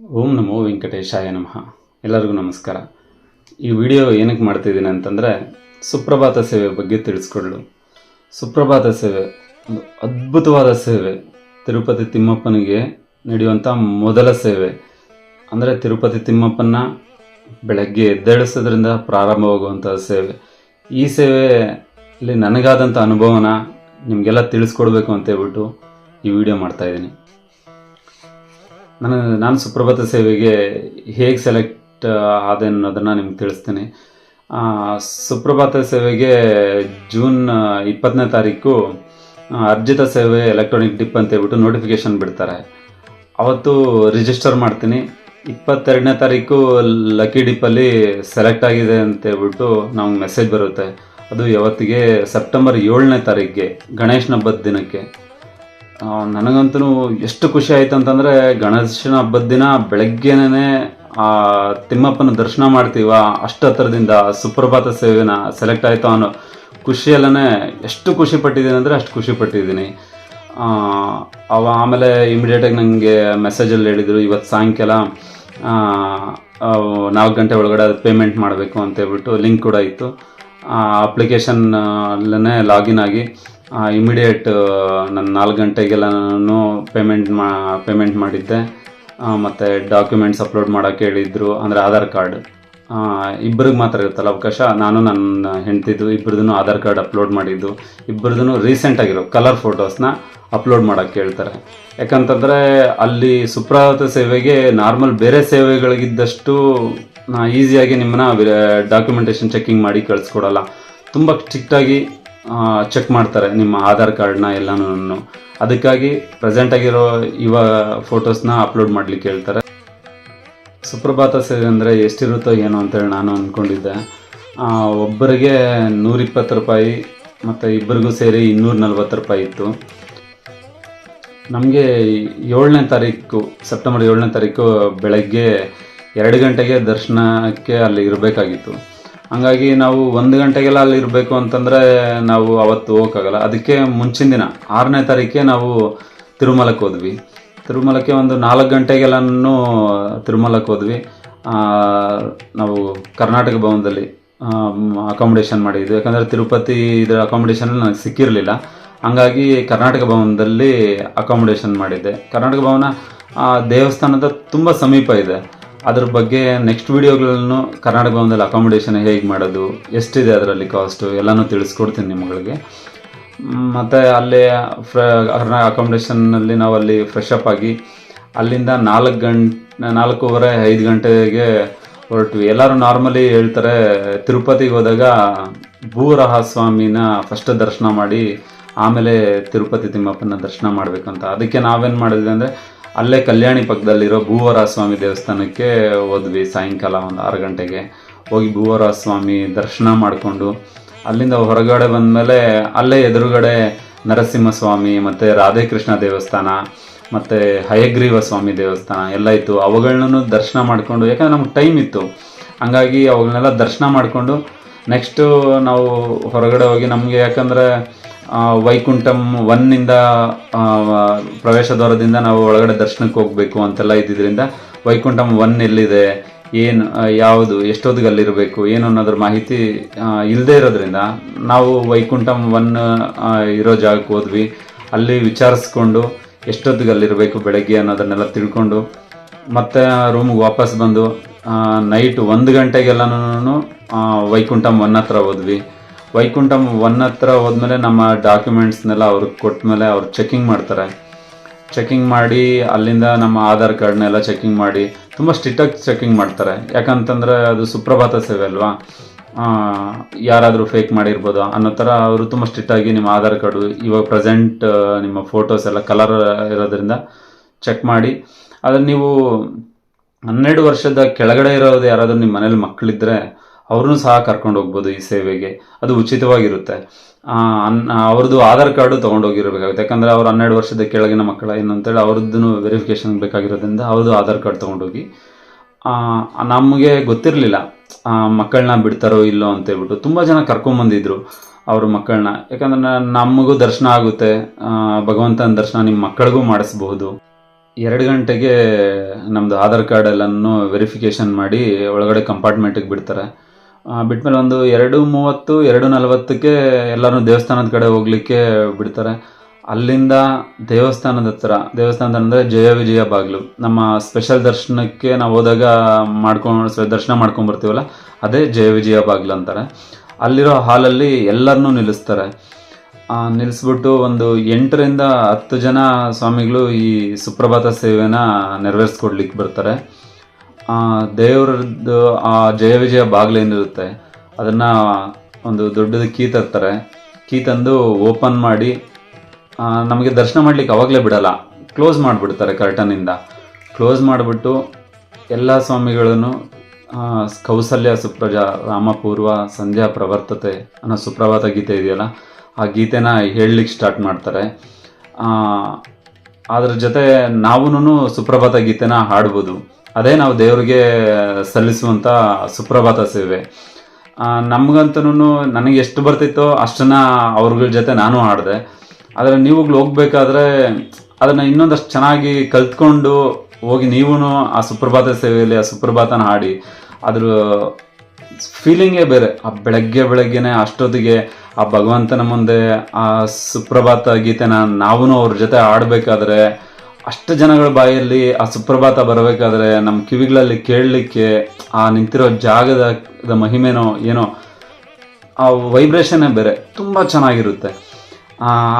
ಓಂ ನಮೋ ವೆಂಕಟೇಶಾಯ ನಮಃ. ಎಲ್ಲರಿಗೂ ನಮಸ್ಕಾರ. ಈ ವಿಡಿಯೋ ಏನಕ್ಕೆ ಮಾಡ್ತಿದ್ದೀನಿ ಅಂತಂದರೆ, ಸುಪ್ರಭಾತ ಸೇವೆ ಬಗ್ಗೆ ತಿಳಿಸ್ಕೊಡ್ಲು ಸುಪ್ರಭಾತ ಸೇವೆ, ಒಂದು ಅದ್ಭುತವಾದ ಸೇವೆ. ತಿರುಪತಿ ತಿಮ್ಮಪ್ಪನಿಗೆ ನಡೆಯುವಂಥ ಮೊದಲ ಸೇವೆ. ಅಂದರೆ ತಿರುಪತಿ ತಿಮ್ಮಪ್ಪನ ಬೆಳಗ್ಗೆ ಎದ್ದೇಳಿಸೋದ್ರಿಂದ ಪ್ರಾರಂಭವಾಗುವಂಥ ಸೇವೆ. ಈ ಸೇವೆಯಲ್ಲಿ ನನಗಾದಂಥ ಅನುಭವನ ನಿಮಗೆಲ್ಲ ತಿಳಿಸ್ಕೊಡ್ಬೇಕು ಅಂತ ಹೇಳ್ಬಿಟ್ಟು ಈ ವಿಡಿಯೋ ಮಾಡ್ತಾಯಿದ್ದೀನಿ ನಾನು ನಾನು ಸುಪ್ರಭಾತ ಸೇವೆಗೆ ಹೇಗೆ ಸೆಲೆಕ್ಟ್ ಆದೆ ಅನ್ನೋದನ್ನು ನಿಮ್ಗೆ ತಿಳಿಸ್ತೀನಿ. ಸುಪ್ರಭಾತ ಸೇವೆಗೆ ಜೂನ್ ಇಪ್ಪತ್ತನೇ ತಾರೀಕು ಅರ್ಜಿತ ಸೇವೆ ಎಲೆಕ್ಟ್ರಾನಿಕ್ ಡಿಪ್ ಅಂತ ಹೇಳ್ಬಿಟ್ಟು ನೋಟಿಫಿಕೇಶನ್ ಬಿಡ್ತಾರೆ. ಅವತ್ತು ರಿಜಿಸ್ಟರ್ ಮಾಡ್ತೀನಿ. ಇಪ್ಪತ್ತೆರಡನೇ ತಾರೀಕು ಲಕ್ಕಿ ಡಿಪ್ಪಲ್ಲಿ ಸೆಲೆಕ್ಟ್ ಆಗಿದೆ ಅಂತ ಹೇಳ್ಬಿಟ್ಟು ನಮ್ಗೆ ಮೆಸೇಜ್ ಬರುತ್ತೆ. ಅದು ಯಾವತ್ತಿಗೆ? ಸೆಪ್ಟೆಂಬರ್ ಏಳನೇ ತಾರೀಕಿಗೆ, ಗಣೇಶನ ಹಬ್ಬದ ದಿನಕ್ಕೆ. ನನಗಂತೂ ಎಷ್ಟು ಖುಷಿ ಆಯ್ತು ಅಂತಂದರೆ ಗಣೇಶನ ಹಬ್ಬದ ದಿನ ಬೆಳಗ್ಗೆನೇ ಆ ತಿಮ್ಮಪ್ಪನ ದರ್ಶನ ಮಾಡ್ತೀವ ಅಷ್ಟು ಹತ್ರದಿಂದ ಸುಪ್ರಭಾತ ಸೇವೆನ ಸೆಲೆಕ್ಟ್ ಆಯಿತು ಅನ್ನೋ ಖುಷಿಯಲ್ಲೇ ಎಷ್ಟು ಖುಷಿ ಪಟ್ಟಿದ್ದೀನಿ ಅಂದರೆ ಅಷ್ಟು ಖುಷಿ ಪಟ್ಟಿದ್ದೀನಿ. ಆ, ಅವ ಆಮೇಲೆ ಇಮಿಡಿಯೇಟಾಗಿ ನನಗೆ ಮೆಸೇಜಲ್ಲಿ ಹೇಳಿದರು ಇವತ್ತು ಸಾಯಂಕಾಲ ಆ, ಆ, ನಾಲ್ಕು ಗಂಟೆ ಒಳಗಡೆ ಅದು ಪೇಮೆಂಟ್ ಮಾಡಬೇಕು ಅಂತ ಹೇಳ್ಬಿಟ್ಟು ಲಿಂಕ್ ಕೂಡ ಇತ್ತು. ಅಪ್ಲಿಕೇಶನ್ ಅಲ್ಲೇ ಲಾಗಿನ್ ಆಗಿ ಇಮಿಡಿಯೇಟ್ ನಾನು ನಾಲ್ಕು ಗಂಟೆಗೆಲ್ಲ ನಾನು ಪೇಮೆಂಟ್ ಮಾ ಪೇಮೆಂಟ್ ಮಾಡಿದ್ದೆ. ಮತ್ತು ಡಾಕ್ಯುಮೆಂಟ್ಸ್ ಅಪ್ಲೋಡ್ ಮಾಡೋಕ್ಕೆ ಹೇಳಿದ್ರು. ಅಂದರೆ ಆಧಾರ್ ಕಾರ್ಡ್. ಇಬ್ಬರಿಗೆ ಮಾತ್ರ ಇರುತ್ತಲ್ಲ ಅವಕಾಶ? ನಾನು ನನ್ನ ಹೆಂಡ್ತಿದ್ದು ಇಬ್ಬರದೂ ಆಧಾರ್ ಕಾರ್ಡ್ ಅಪ್ಲೋಡ್ ಮಾಡಿದ್ದು. ಇಬ್ಬರದೂ ರೀಸೆಂಟಾಗಿರೋ ಕಲರ್ ಫೋಟೋಸ್ನ ಅಪ್ಲೋಡ್ ಮಾಡೋಕ್ಕೆ ಹೇಳ್ತಾರೆ. ಯಾಕಂತಂದರೆ ಅಲ್ಲಿ ಸುಪ್ರಭಾತ ಸೇವೆಗೆ ನಾರ್ಮಲ್ ಬೇರೆ ಸೇವೆಗಳಿಗಿದ್ದಷ್ಟು ಈಸಿಯಾಗಿ ನಿಮ್ಮನ್ನ ಡಾಕ್ಯುಮೆಂಟೇಷನ್ ಚೆಕಿಂಗ್ ಮಾಡಿ ಕಳಿಸ್ಕೊಡಲ್ಲ. ತುಂಬ ಸ್ಟ್ರಿಕ್ಟಾಗಿ ಚೆಕ್ ಮಾಡ್ತಾರೆ ನಿಮ್ಮ ಆಧಾರ್ ಕಾರ್ಡ್ನ ಎಲ್ಲನೂ ಅದಕ್ಕಾಗಿ ಪ್ರೆಸೆಂಟ್ ಆಗಿರೋ ಇವ ಫೋಟೋಸ್ನ ಅಪ್ಲೋಡ್ ಮಾಡ್ಲಿಕ್ಕೆ ಹೇಳ್ತಾರೆ. ಸುಪ್ರಭಾತ ಸೇವೆ ಅಂದರೆ ಎಷ್ಟಿರುತ್ತೋ ಏನೋ ಅಂತೇಳಿ ನಾನು ಅಂದ್ಕೊಂಡಿದ್ದೆ ಒಬ್ಬರಿಗೆ ನೂರಿಪ್ಪತ್ತು ರೂಪಾಯಿ ಮತ್ತು ಇಬ್ಬರಿಗೂ ಸೇರಿ ಇನ್ನೂರ ನಲ್ವತ್ತು ರೂಪಾಯಿ ಇತ್ತು. ನಮಗೆ ಏಳನೇ ತಾರೀಕು, ಸೆಪ್ಟೆಂಬರ್ ಏಳನೇ ತಾರೀಕು ಬೆಳಗ್ಗೆ ಎರಡು ಗಂಟೆಗೆ ದರ್ಶನಕ್ಕೆ ಅಲ್ಲಿ ಇರಬೇಕಾಗಿತ್ತು. ಹಂಗಾಗಿ ನಾವು ಒಂದು ಗಂಟೆಗೆಲ್ಲ ಅಲ್ಲಿ ಇರಬೇಕು ಅಂತಂದರೆ ನಾವು ಅವತ್ತು ಹೋಗೋಕ್ಕಾಗಲ್ಲ. ಅದಕ್ಕೆ ಮುಂಚಿನ ದಿನ, ಆರನೇ ತಾರೀಕೆ ನಾವು ತಿರುಮಲಕ್ಕೆ ಹೋದ್ವಿ. ತಿರುಮಲಕ್ಕೆ ಒಂದು ನಾಲ್ಕು ಗಂಟೆಗೆಲ್ಲನೂ ತಿರುಮಲಕ್ಕೆ ಹೋದ್ವಿ. ನಾವು ಕರ್ನಾಟಕ ಭವನದಲ್ಲಿ ಅಕಾಮಿಡೇಷನ್ ಮಾಡಿದ್ವಿ. ಯಾಕಂದರೆ ತಿರುಪತಿ ಇದರ ಅಕಾಮಿಡೇಷನ್ ನನಗೆ ಸಿಕ್ಕಿರಲಿಲ್ಲ. ಹಂಗಾಗಿ ಕರ್ನಾಟಕ ಭವನದಲ್ಲಿ ಅಕಾಮಿಡೇಷನ್ ಮಾಡಿದ್ದೆ. ಕರ್ನಾಟಕ ಭವನ ದೇವಸ್ಥಾನದ ತುಂಬ ಸಮೀಪ ಇದೆ. ಅದ್ರ ಬಗ್ಗೆ ನೆಕ್ಸ್ಟ್ ವಿಡಿಯೋಗಳನ್ನು ಕರ್ನಾಟಕ ಭವನದಲ್ಲಿ ಅಕಾಮಿಡೇಷನ್ ಹೇಗೆ ಮಾಡೋದು, ಎಷ್ಟಿದೆ ಅದರಲ್ಲಿ ಕಾಸ್ಟು ಎಲ್ಲನೂ ತಿಳಿಸ್ಕೊಡ್ತೀನಿ ನಿಮ್ಮಗಳಿಗೆ ಮತ್ತು ಅಲ್ಲಿ ಫ್ರ ಅಕಾಮಿಡೇಷನ್ನಲ್ಲಿ ನಾವು ಅಲ್ಲಿ ಫ್ರೆಶ್ ಅಪ್ ಆಗಿ ಅಲ್ಲಿಂದ ನಾಲ್ಕು ಗಂಟೆ, ನಾಲ್ಕೂವರೆ, ಐದು ಗಂಟೆಗೆ ಹೊರಟ್ವಿ. ಎಲ್ಲರೂ ನಾರ್ಮಲಿ ಹೇಳ್ತಾರೆ, ತಿರುಪತಿಗೆ ಹೋದಾಗ ಭೂರಹ ಸ್ವಾಮಿನ ಫಸ್ಟ್ ದರ್ಶನ ಮಾಡಿ ಆಮೇಲೆ ತಿರುಪತಿ ತಿಮ್ಮಪ್ಪನ ದರ್ಶನ ಮಾಡಬೇಕಂತ. ಅದಕ್ಕೆ ನಾವೇನು ಮಾಡಿದ್ವಿ ಅಂದರೆ ಅಲ್ಲೇ ಕಲ್ಯಾಣಿ ಪಕ್ಕದಲ್ಲಿರೋ ಭೂವರಸ್ವಾಮಿ ದೇವಸ್ಥಾನಕ್ಕೆ ಹೋದ್ವಿ ಸಾಯಂಕಾಲ ಒಂದು ಆರು ಗಂಟೆಗೆ. ಹೋಗಿ ಭೂವರಸ್ವಾಮಿ ದರ್ಶನ ಮಾಡಿಕೊಂಡು ಅಲ್ಲಿಂದ ಹೊರಗಡೆ ಬಂದಮೇಲೆ ಅಲ್ಲೇ ಎದುರುಗಡೆ ನರಸಿಂಹಸ್ವಾಮಿ ಮತ್ತು ರಾಧೇಕೃಷ್ಣ ದೇವಸ್ಥಾನ ಮತ್ತು ಹಯಗ್ರೀವ ಸ್ವಾಮಿ ದೇವಸ್ಥಾನ ಎಲ್ಲ ಇತ್ತು. ಅವುಗಳನ್ನೂ ದರ್ಶನ ಮಾಡಿಕೊಂಡು ಯಾಕಂದ್ರೆ ನಮ್ಗೆ ಟೈಮ್ ಇತ್ತು. ಹಂಗಾಗಿ ಅವುಗಳನ್ನೆಲ್ಲ ದರ್ಶನ ಮಾಡಿಕೊಂಡು ನೆಕ್ಸ್ಟು ನಾವು ಹೊರಗಡೆ ಹೋಗಿ ನಮಗೆ ಯಾಕಂದರೆ ವೈಕುಂಠಂ ಒನ್ನಿಂದ ಪ್ರವೇಶ ದ್ವಾರದಿಂದ ನಾವು ಒಳಗಡೆ ದರ್ಶನಕ್ಕೆ ಹೋಗಬೇಕು ಅಂತೆಲ್ಲ ಇದ್ದಿದ್ದರಿಂದ ವೈಕುಂಠಂ ಒನ್ ಎಲ್ಲಿದೆ, ಏನು ಯಾವುದು ಎಷ್ಟೊತ್ತಿಗೆ ಅಲ್ಲಿರಬೇಕು ಏನು ಅನ್ನೋದ್ರ ಮಾಹಿತಿ ಇಲ್ಲದೆ ಇರೋದ್ರಿಂದ ನಾವು ವೈಕುಂಠಂ ಒನ್ ಇರೋ ಜಾಗಕ್ಕೆ ಹೋದ್ವಿ. ಅಲ್ಲಿ ವಿಚಾರಿಸ್ಕೊಂಡು ಎಷ್ಟೊತ್ತಿಗೆ ಅಲ್ಲಿರಬೇಕು ಬೆಳಗ್ಗೆ ಅನ್ನೋದನ್ನೆಲ್ಲ ತಿಳ್ಕೊಂಡು ಮತ್ತೆ ರೂಮ್ಗೆ ವಾಪಸ್ ಬಂದು ನೈಟ್ ಒಂದು ಗಂಟೆಗೆಲ್ಲನೂ ವೈಕುಂಠಂ ಒನ್ ಹತ್ರ ಹೋದ್ವಿ. ವೈಕುಂಠಂ ಒನ್ ಹತ್ರ ಹೋದ್ಮೇಲೆ ನಮ್ಮ ಡಾಕ್ಯುಮೆಂಟ್ಸ್ನೆಲ್ಲ ಅವ್ರಿಗೆ ಕೊಟ್ಮೇಲೆ ಅವ್ರು ಚೆಕಿಂಗ್ ಮಾಡ್ತಾರೆ. ಚೆಕಿಂಗ್ ಮಾಡಿ, ಅಲ್ಲಿಂದ ನಮ್ಮ ಆಧಾರ್ ಕಾರ್ಡ್ನೆಲ್ಲ ಚೆಕಿಂಗ್ ಮಾಡಿ, ತುಂಬ ಸ್ಟ್ರಿಕ್ಟಾಗಿ ಚೆಕಿಂಗ್ ಮಾಡ್ತಾರೆ. ಯಾಕಂತಂದರೆ ಅದು ಸುಪ್ರಭಾತ ಸೇವೆ ಅಲ್ವಾ? ಯಾರಾದರೂ ಫೇಕ್ ಮಾಡಿರ್ಬೋದು? ಅನ್ನೋ ಥರ ಅವರು ತುಂಬ ಸ್ಟ್ರಿಕ್ಟಾಗಿ ನಿಮ್ಮ ಆಧಾರ್ ಕಾರ್ಡು, ಇವಾಗ ಪ್ರೆಸೆಂಟ್ ನಿಮ್ಮ ಫೋಟೋಸ್ ಎಲ್ಲ ಕಲರ್ ಇರೋದ್ರಿಂದ ಚೆಕ್ ಮಾಡಿ. ಆದರೆ ನೀವು ಹನ್ನೆರಡು ವರ್ಷದ ಕೆಳಗಡೆ ಇರೋದು ಯಾರಾದರೂ ನಿಮ್ಮ ಮನೇಲಿ ಮಕ್ಕಳಿದ್ರೆ ಅವ್ರನ್ನೂ ಸಹ ಕರ್ಕೊಂಡು ಹೋಗ್ಬೋದು ಈ ಸೇವೆಗೆ. ಅದು ಉಚಿತವಾಗಿರುತ್ತೆ. ಅವ್ರದ್ದು ಆಧಾರ್ ಕಾರ್ಡು ತೊಗೊಂಡೋಗಿರಬೇಕಾಗುತ್ತೆ ಯಾಕಂದರೆ ಅವ್ರು ಹನ್ನೆರಡು ವರ್ಷದ ಕೆಳಗಿನ ಮಕ್ಕಳ ಏನು ಅಂತೇಳಿ ಅವ್ರದ್ದು ವೆರಿಫಿಕೇಷನ್ ಬೇಕಾಗಿರೋದ್ರಿಂದ ಅವ್ರದ್ದು ಆಧಾರ್ ಕಾರ್ಡ್ ತೊಗೊಂಡೋಗಿ ನಮಗೆ ಗೊತ್ತಿರಲಿಲ್ಲ. ಮಕ್ಕಳನ್ನ ಬಿಡ್ತಾರೋ ಇಲ್ಲೋ ಅಂತ ಹೇಳ್ಬಿಟ್ಟು ತುಂಬ ಜನ ಕರ್ಕೊಂಬಂದಿದ್ರು ಅವ್ರ ಮಕ್ಕಳನ್ನ. ಯಾಕಂದ್ರೆ ನಮಗೂ ದರ್ಶನ ಆಗುತ್ತೆ. ಭಗವಂತನ ದರ್ಶನ ನಿಮ್ಮ ಮಕ್ಕಳಿಗೂ ಮಾಡಿಸ್ಬಹುದು. ಎರಡು ಗಂಟೆಗೆ ನಮ್ಮದು ಆಧಾರ್ ಕಾರ್ಡ್ ಎಲ್ಲನೂ ವೆರಿಫಿಕೇಷನ್ ಮಾಡಿ ಒಳಗಡೆ ಕಂಪಾರ್ಟ್ಮೆಂಟಿಗೆ ಬಿಡ್ತಾರೆ. ಬಿಟ್ಮೇಲೆ ಒಂದು ಎರಡು ಮೂವತ್ತು, ಎರಡು ನಲವತ್ತಕ್ಕೆ ಎಲ್ಲರೂ ದೇವಸ್ಥಾನದ ಕಡೆ ಹೋಗ್ಲಿಕ್ಕೆ ಬಿಡ್ತಾರೆ. ಅಲ್ಲಿಂದ ದೇವಸ್ಥಾನದ ಹತ್ರ, ದೇವಸ್ಥಾನದ ಅಂದರೆ ಜಯ ವಿಜಯ ಬಾಗಿಲು. ನಮ್ಮ ಸ್ಪೆಷಲ್ ದರ್ಶನಕ್ಕೆ ನಾವು ಹೋದಾಗ ಮಾಡ್ಕೊಂಡು ದರ್ಶನ ಮಾಡ್ಕೊಂಡು ಬರ್ತೀವಲ್ಲ ಅದೇ ಜಯ ವಿಜಯ ಬಾಗಿಲು ಅಂತಾರೆ. ಅಲ್ಲಿರೋ ಹಾಲಲ್ಲಿ ಎಲ್ಲರನ್ನೂ ನಿಲ್ಲಿಸ್ತಾರೆ. ನಿಲ್ಲಿಸ್ಬಿಟ್ಟು ಒಂದು ಎಂಟರಿಂದ ಹತ್ತು ಜನ ಸ್ವಾಮಿಗಳು ಈ ಸುಪ್ರಭಾತ ಸೇವೆನ ನೆರವೇರಿಸ್ಕೊಡ್ಲಿಕ್ಕೆ ಬರ್ತಾರೆ. ದೇವ್ರದ್ದು ಆ ಜಯ ವಿಜಯ ಬಾಗಿಲೇನಿರುತ್ತೆ ಅದನ್ನ ಒಂದು ದೊಡ್ಡದು ಕೀ ತರ್ತಾರೆ. ಕೀ ತಂದು ಓಪನ್ ಮಾಡಿ ನಮಗೆ ದರ್ಶನ ಮಾಡ್ಲಿಕ್ಕೆ ಅವಾಗಲೇ ಬಿಡಲ್ಲ. ಕ್ಲೋಸ್ ಮಾಡಿಬಿಡ್ತಾರೆ ಕರ್ಟನಿಂದ ಕ್ಲೋಸ್ ಮಾಡಿಬಿಟ್ಟು ಎಲ್ಲ ಸ್ವಾಮಿಗಳನ್ನು ಕೌಸಲ್ಯ ಸುಪ್ರಜ, ರಾಮಪೂರ್ವ, ಸಂಧ್ಯಾ ಪ್ರವರ್ತತೆ ಅನ್ನೋ ಸುಪ್ರಭಾತ ಗೀತೆ ಇದೆಯಲ್ಲ, ಆ ಗೀತೆನ ಹೇಳಲಿಕ್ಕೆ ಸ್ಟಾರ್ಟ್ ಮಾಡ್ತಾರೆ. ಅದ್ರ ಜೊತೆ ನಾವೂನು ಸುಪ್ರಭಾತ ಗೀತೆನ ಹಾಡ್ಬೋದು. ಅದೇ ನಾವು ದೇವರಿಗೆ ಸಲ್ಲಿಸುವಂಥ ಸುಪ್ರಭಾತ ಸೇವೆ. ನಮಗಂತೂ ನನಗೆ ಎಷ್ಟು ಬರ್ತಿತ್ತೋ ಅಷ್ಟನ್ನ ಅವ್ರಗಳ ಜೊತೆ ನಾನು ಹಾಡಿದೆ ಆದರೆ ನೀವುಗಳು ಹೋಗ್ಬೇಕಾದ್ರೆ ಅದನ್ನು ಇನ್ನೊಂದಷ್ಟು ಚೆನ್ನಾಗಿ ಕಲ್ತ್ಕೊಂಡು ಹೋಗಿ ನೀವೂ ಆ ಸುಪ್ರಭಾತ ಸೇವೆಯಲ್ಲಿ ಆ ಸುಪ್ರಭಾತನ ಹಾಡಿ. ಅದ್ರ ಫೀಲಿಂಗೇ ಬೇರೆ. ಆ ಬೆಳಗ್ಗೆ ಬೆಳಗ್ಗೆನೆ ಅಷ್ಟೊತ್ತಿಗೆ ಆ ಭಗವಂತನ ಮುಂದೆ ಆ ಸುಪ್ರಭಾತ ಗೀತೆನ ನಾವೂ ಅವ್ರ ಜೊತೆ ಆಡಬೇಕಾದ್ರೆ ಅಷ್ಟು ಜನಗಳ ಬಾಯಲ್ಲಿ ಆ ಸುಪ್ರಭಾತ ಬರಬೇಕಾದ್ರೆ ನಮ್ಮ ಕಿವಿಗಳಲ್ಲಿ ಕೇಳಲಿಕ್ಕೆ ಆ ನಿಂತಿರೋ ಜಾಗದ ಮಹಿಮೆನೋ ಏನೋ, ಆ ವೈಬ್ರೇಷನ್ನೇ ಬೇರೆ, ತುಂಬ ಚೆನ್ನಾಗಿರುತ್ತೆ.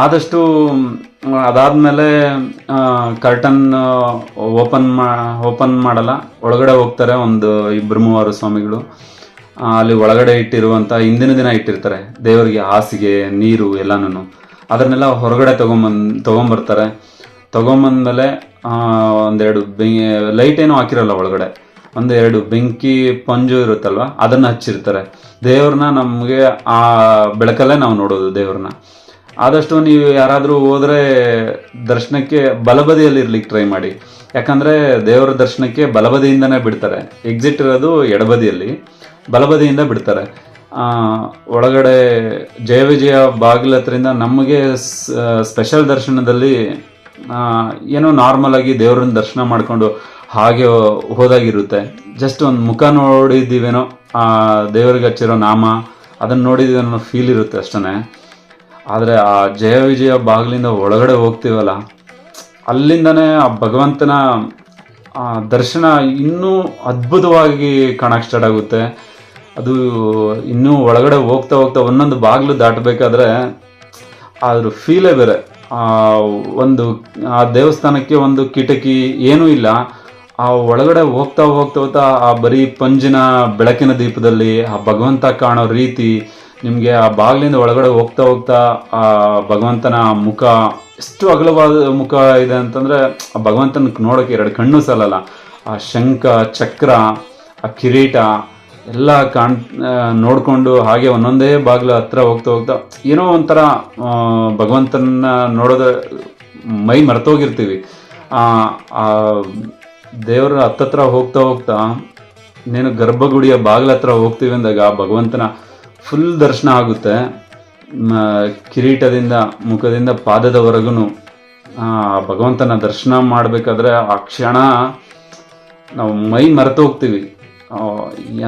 ಆದಷ್ಟು ಅದಾದ್ಮೇಲೆ ಕರ್ಟನ್ ಓಪನ್ ಮಾ ಓಪನ್ ಮಾಡಲ್ಲ. ಒಳಗಡೆ ಹೋಗ್ತಾರೆ ಒಂದು ಇಬ್ಬರು ಮೂವರು ಸ್ವಾಮಿಗಳು. ಅಲ್ಲಿ ಒಳಗಡೆ ಇಟ್ಟಿರುವಂಥ ಹಿಂದಿನ ದಿನ ಇಟ್ಟಿರ್ತಾರೆ. ದೇವರಿಗೆ ಹಾಸಿಗೆ, ನೀರು ಎಲ್ಲನೂ ಅದನ್ನೆಲ್ಲ ಹೊರಗಡೆ ತೊಗೊಂಬಂದು, ತೊಗೊಂಬರ್ತಾರೆ. ತೊಗೊಂಬಂದ್ಮೇಲೆ ಆ, ಒಂದೆರಡು ಬೆ ಲೈಟ್ ಏನೂ ಹಾಕಿರಲ್ಲ ಒಳಗಡೆ. ಒಂದು ಎರಡು ಬೆಂಕಿ ಪಂಜು ಇರುತ್ತಲ್ವ ಅದನ್ನು ಹಚ್ಚಿರ್ತಾರೆ. ದೇವ್ರನ್ನ ನಮಗೆ ಆ ಬೆಳಕಲ್ಲೇ ನಾವು ನೋಡೋದು ದೇವ್ರನ್ನ. ಆದಷ್ಟು ನೀವು ಯಾರಾದರೂ ಹೋದರೆ ದರ್ಶನಕ್ಕೆ ಬಲಬದಿಯಲ್ಲಿ ಇರ್ಲಿಕ್ಕೆ ಟ್ರೈ ಮಾಡಿ. ಯಾಕಂದರೆ ದೇವರ ದರ್ಶನಕ್ಕೆ ಬಲಬದಿಯಿಂದನೇ ಬಿಡ್ತಾರೆ. ಎಕ್ಸಿಟ್ ಇರೋದು ಎಡಬದಿಯಲ್ಲಿ ಬಲಬದಿಯಿಂದ ಬಿಡ್ತಾರೆ. ಒಳಗಡೆ ಜಯ ವಿಜಯ ಬಾಗಿಲತ್ರಿಂದ ನಮಗೆ ಸ್ಪೆಷಲ್ ದರ್ಶನದಲ್ಲಿ ಏನೋ ನಾರ್ಮಲ್ ಆಗಿ ದೇವ್ರನ್ನ ದರ್ಶನ ಮಾಡ್ಕೊಂಡು ಹಾಗೆ ಹೋದಾಗಿರುತ್ತೆ. ಜಸ್ಟ್ ಒಂದು ಮುಖ ನೋಡಿದ್ದೀವೇನೋ, ಆ, ದೇವರಿಗೆ ಹಚ್ಚಿರೋ ನಾಮ, ಅದನ್ನ ಅನ್ನೋ ಫೀಲ್ ಇರುತ್ತೆ ಅಷ್ಟೇ ಆದರೆ ಆ ಜಯ ವಿಜಯ ಬಾಗಿಲಿಂದ ಒಳಗಡೆ ಹೋಗ್ತೀವಲ್ಲ, ಅಲ್ಲಿಂದನೇ ಆ ಭಗವಂತನ, ಆ ದರ್ಶನ ಇನ್ನೂ ಅದ್ಭುತವಾಗಿ ಕಾಣಕ್ಕೆ ಸ್ಟಾರ್ಟ್ ಆಗುತ್ತೆ. ಅದು ಇನ್ನೂ ಒಳಗಡೆ ಹೋಗ್ತಾ ಹೋಗ್ತಾ ಒಂದೊಂದು ಬಾಗಿಲು ದಾಟಬೇಕಾದ್ರೆ, ಅದ್ರ ಫೀಲೇ ಬೇರೆ. ಒಂದು, ಆ ದೇವಸ್ಥಾನಕ್ಕೆ ಒಂದು ಕಿಟಕಿ ಏನೂ ಇಲ್ಲ. ಆ ಒಳಗಡೆ ಹೋಗ್ತಾ ಹೋಗ್ತಾ ಹೋಗ್ತಾ ಆ ಬರೀ ಪಂಜಿನ ಬೆಳಕಿನ ದೀಪದಲ್ಲಿ ಆ ಭಗವಂತ ಕಾಣೋ ರೀತಿ ನಿಮಗೆ ಆ ಬಾಗಿಲಿಂದ ಒಳಗಡೆ ಹೋಗ್ತಾ ಹೋಗ್ತಾ ಆ ಭಗವಂತನ ಮುಖ ಎಷ್ಟು ಅಗಲವಾದ ಮುಖ ಇದೆ ಅಂತಂದ್ರೆ ಆ ಭಗವಂತನ ನೋಡೋಕೆ ಎರಡು ಕಣ್ಣು ಸಾಲಲ್ಲ. ಆ ಶಂಖ, ಚಕ್ರ, ಆ ಕಿರೀಟ ಎಲ್ಲ ಕಾಣ್ ನೋಡಿಕೊಂಡು ಹಾಗೆ ಒಂದೊಂದೇ ಬಾಗಿಲು ಹತ್ರ ಹೋಗ್ತಾ ಹೋಗ್ತಾ, ಏನೋ ಒಂಥರ ಭಗವಂತನ ನೋಡೋದ ಮೈ ಮರೆತೋಗಿರ್ತೀವಿ. ದೇವರ ಹತ್ತತ್ರ ಹೋಗ್ತಾ ಹೋಗ್ತಾ, ನೀನು ಗರ್ಭಗುಡಿಯ ಬಾಗಿಲ ಹತ್ರ ಹೋಗ್ತೀವಿ ಅಂದಾಗ ಆ ಭಗವಂತನ ಫುಲ್ ದರ್ಶನ ಆಗುತ್ತೆ. ಕಿರೀಟದಿಂದ, ಮುಖದಿಂದ ಪಾದದವರೆಗೂ ಆ, ಭಗವಂತನ ದರ್ಶನ ಮಾಡಬೇಕಾದ್ರೆ ಆ ಕ್ಷಣ ನಾವು ಮೈ ಮರೆತು ಹೋಗ್ತೀವಿ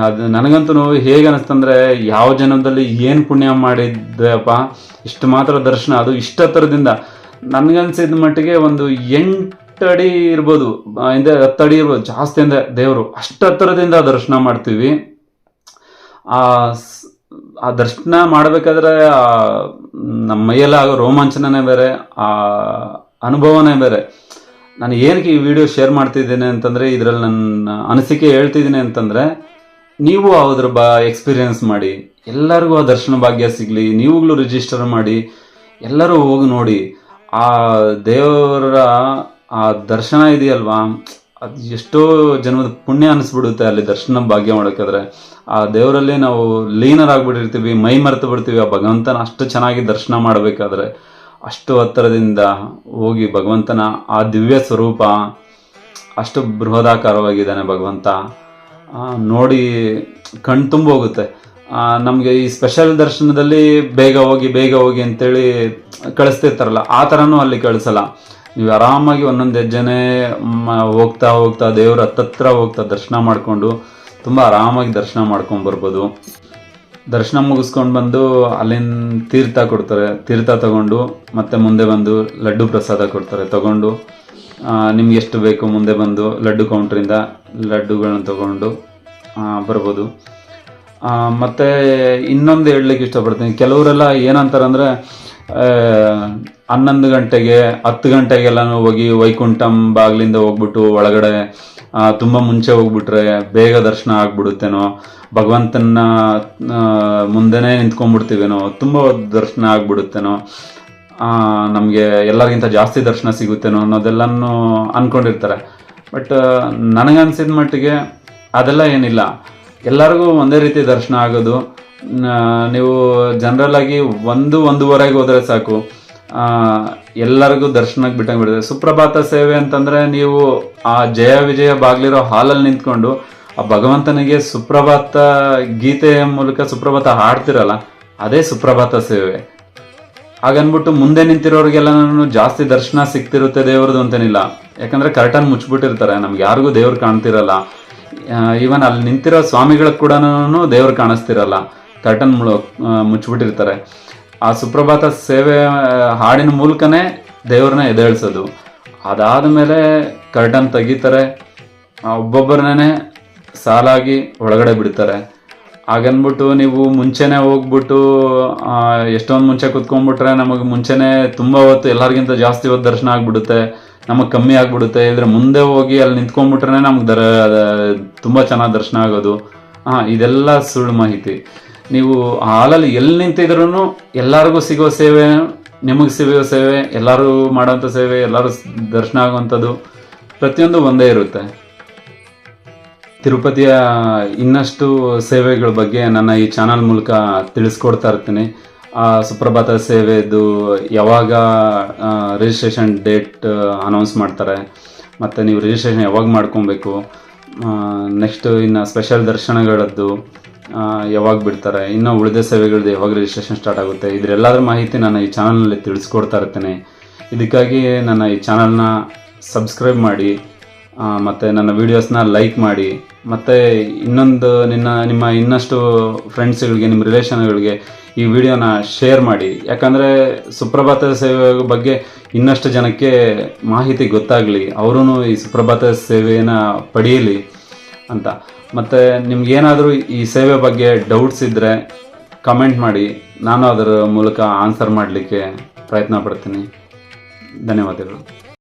ಅದು ನನಗಂತೂ ಹೇಗೆ ಅನಿಸ್ತಂದ್ರೆ ಯಾವ ಜನ್ಮದಲ್ಲಿ ಏನು ಪುಣ್ಯ ಮಾಡಿದ್ದೆಪ್ಪ ಇಷ್ಟು ಮಾತ್ರ ದರ್ಶನ. ಅದು ಇಷ್ಟ ಥರದಿಂದ ನನಗನ್ಸಿದ ಮಟ್ಟಿಗೆ ಒಂದು ಎಂಟು ಅಡಿ ಇರ್ಬೋದು ಹಿಂದೆ ಹತ್ತು ಇರ್ಬೋದು, ಜಾಸ್ತಿ ಅಂದರೆ ದೇವರು. ಅಷ್ಟು ಹತ್ತಿರದಿಂದ ದರ್ಶನ ಮಾಡ್ತೀವಿ. ಆ ಆ ದರ್ಶನ ಮಾಡಬೇಕಾದ್ರೆ ನಮ್ಮ ಮೈಯೆಲ್ಲ ಆಗೋ ರೋಮಾಂಚನನೇ ಬೇರೆ, ಆ, ಅನುಭವನೇ ಬೇರೆ. ನಾನು ಏನಕ್ಕೆ ಈ ವಿಡಿಯೋ ಶೇರ್ ಮಾಡ್ತಿದ್ದೇನೆ ಅಂತಂದರೆ ಇದರಲ್ಲಿ ನನ್ನ ಅನಿಸಿಕೆ ಹೇಳ್ತಿದ್ದೀನಿ ಅಂತಂದರೆ ನೀವು ಅದ್ರ ಬಾ ಎಕ್ಸ್ಪೀರಿಯನ್ಸ್ ಮಾಡಿ, ಎಲ್ಲರಿಗೂ ಆ ದರ್ಶನ ಭಾಗ್ಯ ಸಿಗಲಿ, ನೀವುಗಳು ರಿಜಿಸ್ಟರ್ ಮಾಡಿ, ಎಲ್ಲರೂ ಹೋಗಿ ನೋಡಿ, ಆ ದೇವರ ಆ ದರ್ಶನ ಇದೆಯಲ್ವಾ? ಅದು ಎಷ್ಟೋ ಜನ್ಮದ ಪುಣ್ಯ ಅನಿಸ್ಬಿಡುತ್ತೆ ಅಲ್ಲಿ ದರ್ಶನ ಭಾಗ್ಯ ಮಾಡೋಕ್ಕಾದ್ರೆ. ಆ ದೇವರಲ್ಲಿ ನಾವು ಲೀನರಾಗ್ಬಿಟ್ಟಿರ್ತೀವಿ ಮೈ ಮರೆತು ಬಿಡ್ತೀವಿ, ಆ ಭಗವಂತನ ಅಷ್ಟು ಚೆನ್ನಾಗಿ ದರ್ಶನ ಮಾಡಬೇಕಾದ್ರೆ. ಅಷ್ಟು ಹತ್ತಿರದಿಂದ ಹೋಗಿ ಭಗವಂತನ ಆ ದಿವ್ಯ ಸ್ವರೂಪ ಅಷ್ಟು ಬೃಹದಾಕಾರವಾಗಿದ್ದಾನೆ ಭಗವಂತ. ನೋಡಿ ಕಣ್ ತುಂಬ ಹೋಗುತ್ತೆ ನಮಗೆ ಈ ಸ್ಪೆಷಲ್ ದರ್ಶನದಲ್ಲಿ ಬೇಗ ಹೋಗಿ ಬೇಗ ಹೋಗಿ ಅಂತೇಳಿ ಕಳಿಸ್ತಿರ್ತಾರಲ್ಲ, ಆ ಥರನೂ ಅಲ್ಲಿ ಕಳಿಸಲ್ಲ. ನೀವು ಆರಾಮಾಗಿ ಒಂದೊಂದು ಹೆಜ್ಜೆನೆ ಹೋಗ್ತಾ ಹೋಗ್ತಾ ದೇವ್ರ ಹತ್ತತ್ರ ಹೋಗ್ತಾ ದರ್ಶನ ಮಾಡಿಕೊಂಡು, ತುಂಬ ಆರಾಮಾಗಿ ದರ್ಶನ ಮಾಡ್ಕೊಂಡು ಬರ್ಬೋದು. ದರ್ಶನ ಮುಗಿಸ್ಕೊಂಡು ಬಂದು ಅಲ್ಲಿಂದ ತೀರ್ಥ ಕೊಡ್ತಾರೆ. ತೀರ್ಥ ತಗೊಂಡು, ಮತ್ತೆ ಮುಂದೆ ಬಂದು ಲಡ್ಡು ಪ್ರಸಾದ ಕೊಡ್ತಾರೆ. ತಗೊಂಡು ನಿಮ್ಗೆ ಎಷ್ಟು ಬೇಕು ಮುಂದೆ ಬಂದು ಲಡ್ಡು ಕೌಂಟ್ರಿಂದ ಲಡ್ಡುಗಳನ್ನ ತಗೊಂಡು ಬರ್ಬೋದು. ಮತ್ತೆ ಇನ್ನೊಂದು ಹೇಳಲಿಕ್ಕೆ ಇಷ್ಟಪಡ್ತೀನಿ. ಕೆಲವರೆಲ್ಲ ಏನಂತಾರಂದ್ರೆ ಹನ್ನೊಂದು ಗಂಟೆಗೆ, ಹತ್ತು ಗಂಟೆಗೆಲ್ಲ ಹೋಗಿ ವೈಕುಂಠಂ ಬಾಗಿಲಿಂದ ಹೋಗ್ಬಿಟ್ಟು ಒಳಗಡೆ ತುಂಬ ಮುಂಚೆ ಹೋಗ್ಬಿಟ್ರೆ ಬೇಗ ದರ್ಶನ ಆಗ್ಬಿಡುತ್ತೇನೋ ಭಗವಂತನ ಮುಂದೆನೇ ನಿಂತ್ಕೊಂಡ್ಬಿಡ್ತೀವೇನೋ, ತುಂಬ ದರ್ಶನ ಆಗ್ಬಿಡುತ್ತೇನೋ ನಮಗೆ ಎಲ್ಲರಿಗಿಂತ ಜಾಸ್ತಿ ದರ್ಶನ ಸಿಗುತ್ತೇನೋ ಅನ್ನೋದೆಲ್ಲನೂ ಅಂದ್ಕೊಂಡಿರ್ತಾರೆ ಬಟ್ ನನಗನ್ಸಿದ ಮಟ್ಟಿಗೆ ಅದೆಲ್ಲ ಏನಿಲ್ಲ. ಎಲ್ಲರಿಗೂ ಒಂದೇ ರೀತಿ ದರ್ಶನ ಆಗೋದು. ನೀವು ಜನರಲ್ ಆಗಿ ಒಂದು, ಒಂದೂವರೆಗೆ ಹೋದರೆ ಸಾಕು. ಎಲ್ಲರಿಗೂ ದರ್ಶನಕ್ಕೆ ಬಿಟ್ಟಂಗೆ ಬಿಡುತ್ತೆ ಸುಪ್ರಭಾತ ಸೇವೆ ಅಂತಂದ್ರೆ ನೀವು ಆ ಜಯ ವಿಜಯ ಬಾಗ್ಲಿರೋ ಹಾಲಲ್ಲಿ ನಿಂತ್ಕೊಂಡು ಆ ಭಗವಂತನಿಗೆ ಸುಪ್ರಭಾತ ಗೀತೆಯ ಮೂಲಕ ಸುಪ್ರಭಾತ ಹಾಡ್ತಿರಲ್ಲ, ಅದೇ ಸುಪ್ರಭಾತ ಸೇವೆ. ಹಾಗನ್ಬಿಟ್ಟು ಮುಂದೆ ನಿಂತಿರೋರಿಗೆಲ್ಲ ಜಾಸ್ತಿ ದರ್ಶನ ಸಿಗ್ತಿರುತ್ತೆ ದೇವ್ರದ್ದು ಅಂತೇನಿಲ್ಲ. ಯಾಕಂದ್ರೆ ಕರ್ಟನ್ ಮುಚ್ಚಿಬಿಟ್ಟಿರ್ತಾರೆ ನಮ್ಗೆ ಯಾರಿಗೂ ದೇವ್ರು ಕಾಣ್ತಿರಲ್ಲ. ಈವನ್ ಅಲ್ಲಿ ನಿಂತಿರೋ ಸ್ವಾಮಿಗಳಿಗೆ ಕೂಡ ದೇವ್ರು ಕಾಣಿಸ್ತಿರಲ್ಲ. ಕರ್ಟನ್ ಮುಚ್ಚಿಬಿಟ್ಟಿರ್ತಾರೆ ಆ ಸುಪ್ರಭಾತ ಸೇವೆ ಹಾಡಿನ ಮೂಲಕನೇ ದೇವ್ರನ್ನ ಎದೇಳಿಸೋದು ಅದಾದ ಮೇಲೆ ಕರ್ಟನ್ ತೆಗಿತಾರೆ ಒಬ್ಬೊಬ್ಬರನ್ನೇ ಸಾಲಾಗಿ ಒಳಗಡೆ ಬಿಡ್ತಾರೆ. ಹಾಗನ್ಬಿಟ್ಟು ನೀವು ಮುಂಚೆನೆ ಹೋಗ್ಬಿಟ್ಟು ಎಷ್ಟೊಂದು ಮುಂಚೆ ಕುತ್ಕೊಂಡ್ಬಿಟ್ರೆ ನಮಗೆ ಮುಂಚೆನೆ ತುಂಬ ಹೊತ್ತು ಎಲ್ಲರಿಗಿಂತ ಜಾಸ್ತಿ ಹೊತ್ತು ದರ್ಶನ ಆಗ್ಬಿಡುತ್ತೆ. ನಮಗೆ ಕಮ್ಮಿ ಆಗ್ಬಿಡುತ್ತೆ. ಇದ್ರೆ ಮುಂದೆ ಹೋಗಿ ಅಲ್ಲಿ ನಿಂತ್ಕೊಂಡ್ಬಿಟ್ರೆ ನಮ್ಗೆ ದರ ತುಂಬ ಚೆನ್ನಾಗಿ ದರ್ಶನ ಆಗೋದು. ಹಾಂ, ಇದೆಲ್ಲ ಸುಳ್ಳು ಮಾಹಿತಿ. ನೀವು ಹಾಲಲ್ಲಿ ಎಲ್ಲಿ ನಿಂತಿದ್ರು ಎಲ್ಲರಿಗೂ ಸಿಗೋ ಸೇವೆ, ನಿಮಗೆ ಸಿಗೋ ಸೇವೆ, ಎಲ್ಲರೂ ಮಾಡೋಂಥ ಸೇವೆ, ಎಲ್ಲರೂ ದರ್ಶನ ಆಗುವಂಥದ್ದು ಪ್ರತಿಯೊಂದು ಒಂದೇ ಇರುತ್ತೆ. ತಿರುಪತಿಯ ಇನ್ನಷ್ಟು ಸೇವೆಗಳ ಬಗ್ಗೆ ನನ್ನ ಈ ಚಾನಲ್ ಮೂಲಕ ತಿಳಿಸ್ಕೊಡ್ತಾ ಇರ್ತೀನಿ. ಆ ಸುಪ್ರಭಾತ ಸೇವೆದು ಯಾವಾಗ ರಿಜಿಸ್ಟ್ರೇಷನ್ ಡೇಟ್ ಅನೌನ್ಸ್ ಮಾಡ್ತಾರೆ, ಮತ್ತು ನೀವು ರಿಜಿಸ್ಟ್ರೇಷನ್ ಯಾವಾಗ ಮಾಡ್ಕೊಬೇಕು ನೆಕ್ಸ್ಟ್ ಇನ್ನು ಸ್ಪೆಷಲ್ ದರ್ಶನಗಳದ್ದು ಯಾವಾಗ ಬಿಡ್ತಾರೆ? ಇನ್ನು ಉಳಿದ ಸೇವೆಗಳದ್ದು ಯಾವಾಗ ರಿಜಿಸ್ಟ್ರೇಷನ್ ಸ್ಟಾರ್ಟ್ ಆಗುತ್ತೆ? ಇದರೆಲ್ಲದರ ಮಾಹಿತಿ ನಾನು ಈ ಚಾನಲ್ನಲ್ಲಿ ತಿಳಿಸ್ಕೊಡ್ತಾ ಇರ್ತೇನೆ. ಇದಕ್ಕಾಗಿ ನನ್ನ ಈ ಚಾನಲ್ನ ಸಬ್ಸ್ಕ್ರೈಬ್ ಮಾಡಿ ಮತ್ತು ನನ್ನ ವೀಡಿಯೋಸ್ನ ಲೈಕ್ ಮಾಡಿ, ಮತ್ತು ಇನ್ನೊಂದು ನಿನ್ನ, ನಿಮ್ಮ ಇನ್ನಷ್ಟು ಫ್ರೆಂಡ್ಸ್ಗಳಿಗೆ ನಿಮ್ಮ ರಿಲೇಷನ್ಗಳಿಗೆ ಈ ವಿಡಿಯೋನ ಶೇರ್ ಮಾಡಿ. ಯಾಕಂದರೆ ಸುಪ್ರಭಾತ ಸೇವೆ ಬಗ್ಗೆ ಇನ್ನಷ್ಟು ಜನಕ್ಕೆ ಮಾಹಿತಿ ಗೊತ್ತಾಗಲಿ ಅವರೂ ಈ ಸುಪ್ರಭಾತ ಸೇವೆಯನ್ನು ಪಡೆಯಲಿ ಅಂತ. ಮತ್ತು ನಿಮ್ಗೇನಾದರೂ ಈ ಸೇವೆ ಬಗ್ಗೆ ಡೌಟ್ಸ್ ಇದ್ದರೆ ಕಮೆಂಟ್ ಮಾಡಿ. ನಾನು ಅದರ ಮೂಲಕ ಆನ್ಸರ್ ಮಾಡಲಿಕ್ಕೆ ಪ್ರಯತ್ನ ಪಡ್ತೀನಿ. ಧನ್ಯವಾದಗಳು.